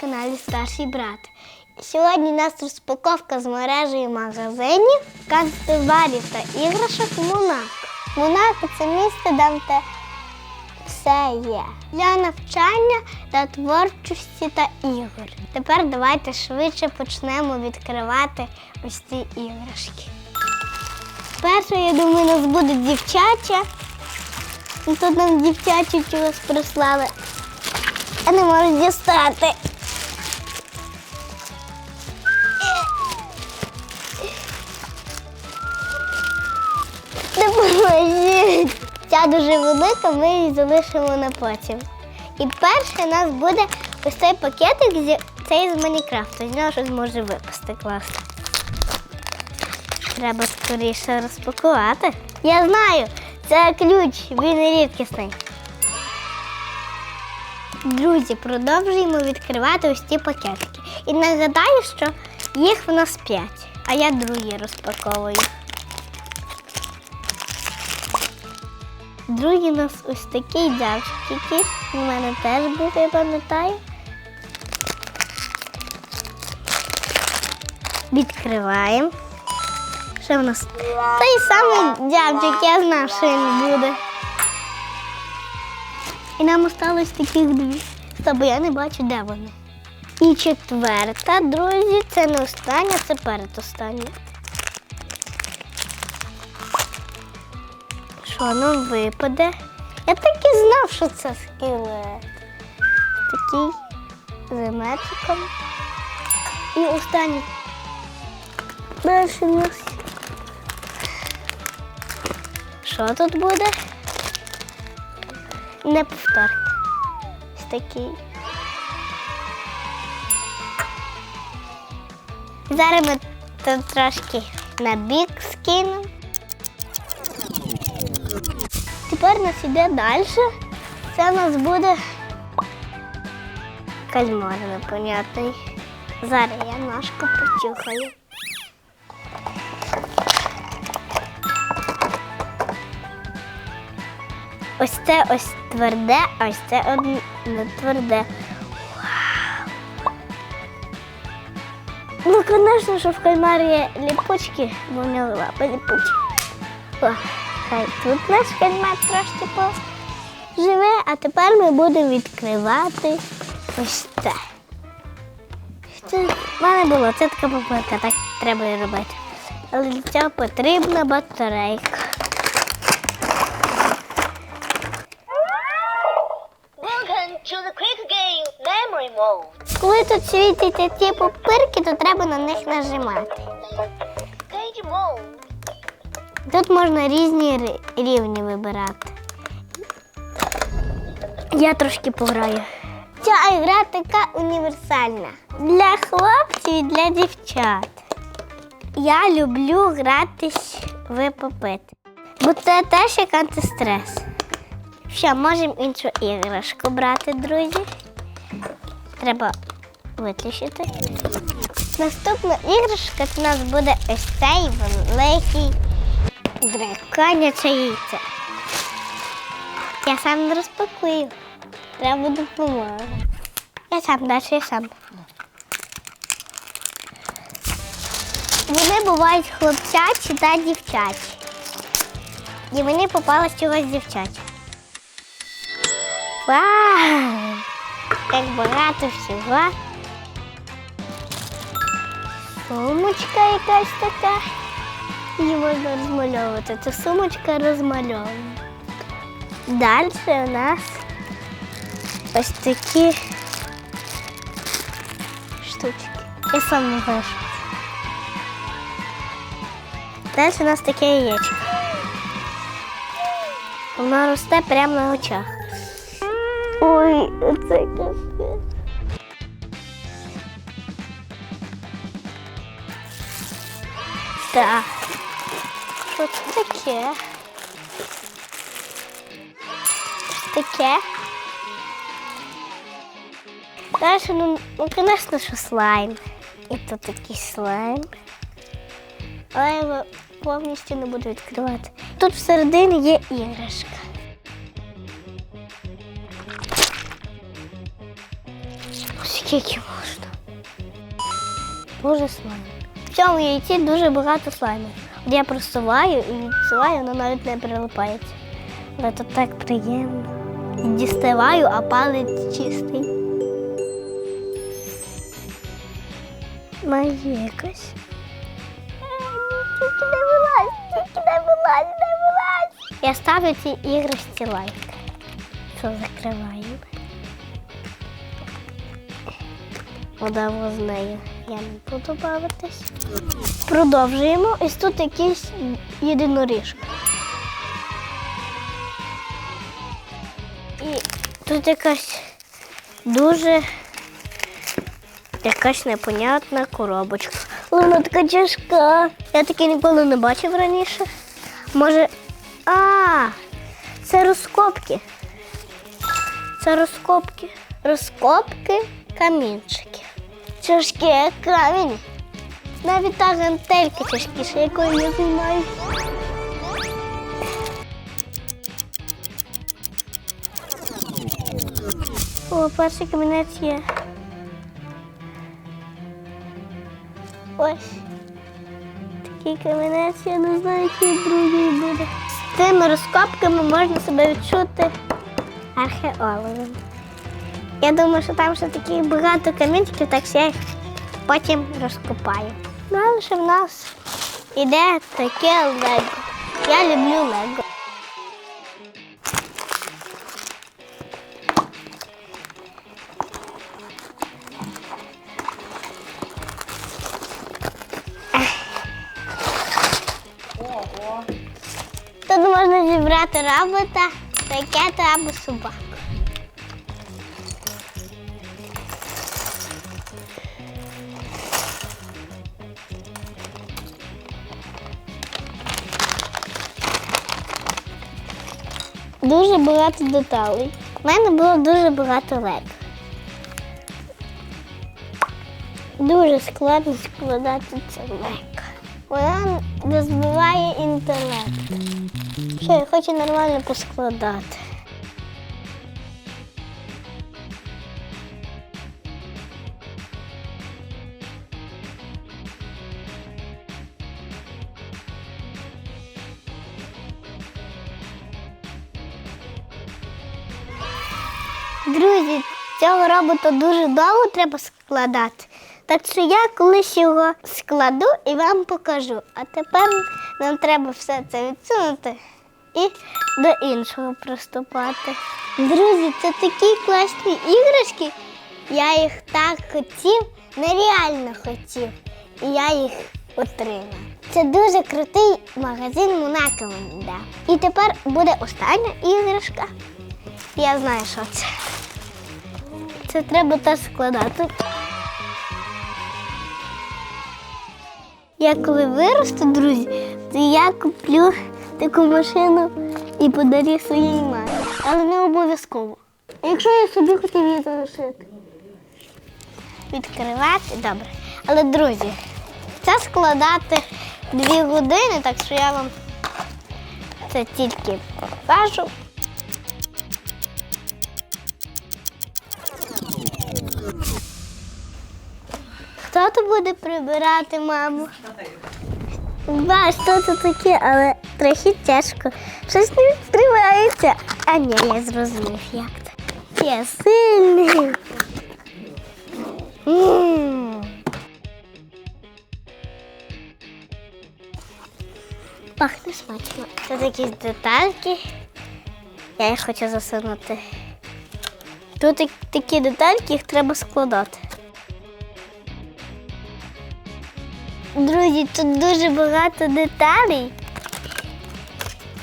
каналі Старший брат. Сьогодні у нас розпаковка з мережею магазинів, канцтоварів та іграшок Монако. Монако це місце, де все є для навчання та творчості та ігор. Тепер давайте швидше почнемо відкривати ось ці іграшки. Перше, я думаю, у нас буде дівчача. Тут нам дівчачу чогось прислали. Я не можу дістати. Ця дуже велика, ми її залишимо на потім. І перше у нас буде ось цей пакетик, цей з Майнкрафту. З нього щось може випасти класно. Треба скоріше розпакувати. Я знаю, це ключ, він рідкісний. Друзі, продовжуємо відкривати ось ці пакетики. І нагадаю, що їх в нас 5, а я другі розпаковую. Другий у нас ось дявчик якийсь. У мене теж був, я пам'ятаю. Відкриваємо. Що в нас? Той самий дявчик, я знав, що він буде. І нам осталось таких дві. Стоп, я не бачу, де вони. І четверта, друзі, це не остання, це передостання. Що нам випаде? Я так і знав, що це скелет. Такий з метриком. І останній. Далі у нас. Що тут буде? Не повторки. Ось такий. Зараз ми тут трошки на бік скинемо. Тепер нас іде далі. Це у нас буде кальмар непонятний. Зараз я ножку почухаю. Ось це ось тверде, а ось це одне не тверде. Ну, звісно, що в кальмарі є ліпучки, бо в нього лапи ліпучі. Хай тут наш кальмар трошки поживе, а тепер ми будемо відкривати ось це. Це в мене було, це така попитка, так треба і робити. Але для цього потрібна батарейка. Коли тут світяться ці пупирки, то треба на них нажимати. Тут можна різні рівні вибирати. Я трошки пограю. Ця гра така універсальна. Для хлопців і для дівчат. Я люблю гратись в попит. Бо це теж як антистрес. Що, можемо іншу іграшку брати, друзі. Треба виключити. Наступна іграшка у нас буде ось цей великий драконяче яйце. Я сам не розпакую. Треба допомога. Я сам далі я сам. Вони бувають хлопчачі та дівчачі. І мені попалось чогось дівчаче. Вау! Як багато всього. Сумочка якась така. Її можна розмальовувати. Це сумочка розмальована. Далі у нас ось такі штучки. Я сам не знаю. що це. Далі у нас таке яєчко. Воно росте прямо на очах. Ой, це капець. Так. Що таке? Таке? Далі, ну, ну, звісно, що слайм. І тут такий слайм. Але я його повністю не буду відкривати. Тут всередині є іграшка. Скільки можна? Дуже слайм. В цьому яйці дуже багато слайму. Я просуваю і відсуваю, воно навіть не прилипається. Але то так приємно. І діставаю, а палець чистий. Має якось. Тільки не вилазь, тільки не вилазь, не вилазь. Я ставлю ці іграшці лайк. Що закриваю. Удаво з нею. Я не буду бавитись. Продовжуємо. Ось тут якийсь єдиноріжка. І тут якась дуже якась непонятна коробочка. Вона така тяжка. Я таке ніколи не бачив раніше. Може. А, це розкопки. Це розкопки. Розкопки камінчиків. Тяжкі як камінь. Навіть та гантелька тяжкіша, якою я займаюся. О, перший камінець є. Ось. Такий камінець, я не знаю, який другий буде. З тими розкопками можна себе відчути археологом. Я думаю, що там ще такі багато камінчиків, так що я їх потім розкопаю. Далі в нас іде таке лего. Я люблю лего. Тут можна зібрати робота, ракету або собаку. Дуже багато деталей. У мене було дуже багато лек. Дуже складно складати це лек. Вона розбиває інтелект. Що я хочу нормально поскладати. Друзі, цього робота дуже довго треба складати. Так що я колись його складу і вам покажу. А тепер нам треба все це відсунути і до іншого приступати. Друзі, це такі класні іграшки. Я їх так хотів, нереально хотів. І я їх отримав. Це дуже крутий магазин Монако мені дав. І тепер буде остання іграшка. Я знаю, що це. Це треба теж складати. Я коли виросту, друзі, то я куплю таку машину і подарю своїй мамі. Але не обов'язково. Якщо я собі хотів її залишити? Відкривати, добре. Але, друзі, це складати дві години, так що я вам це тільки покажу. Хто то буде прибирати маму? Бач, що це таке, але трохи тяжко. Щось не відкривається. А ні, я зрозумів, як це. Я сильний. Пахне смачно. Тут якісь детальки. Я їх хочу засунути. Тут такі детальки, їх треба складати. Друзі, тут дуже багато деталей.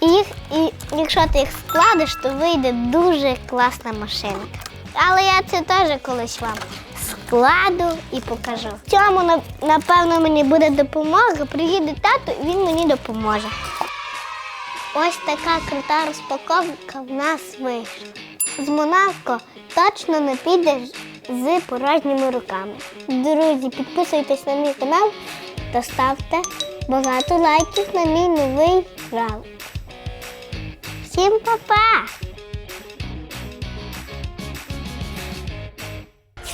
І, їх, і якщо ти їх складеш, то вийде дуже класна машинка. Але я це теж колись вам складу і покажу. В цьому, напевно, мені буде допомога. Приїде тато і він мені допоможе. Ось така крута розпаковка в нас вийшла. З Монако точно не підеш з порожніми руками. Друзі, підписуйтесь на мій канал та ставте багато лайків на мій новий раунд. Всім па-па!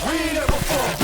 We never fall.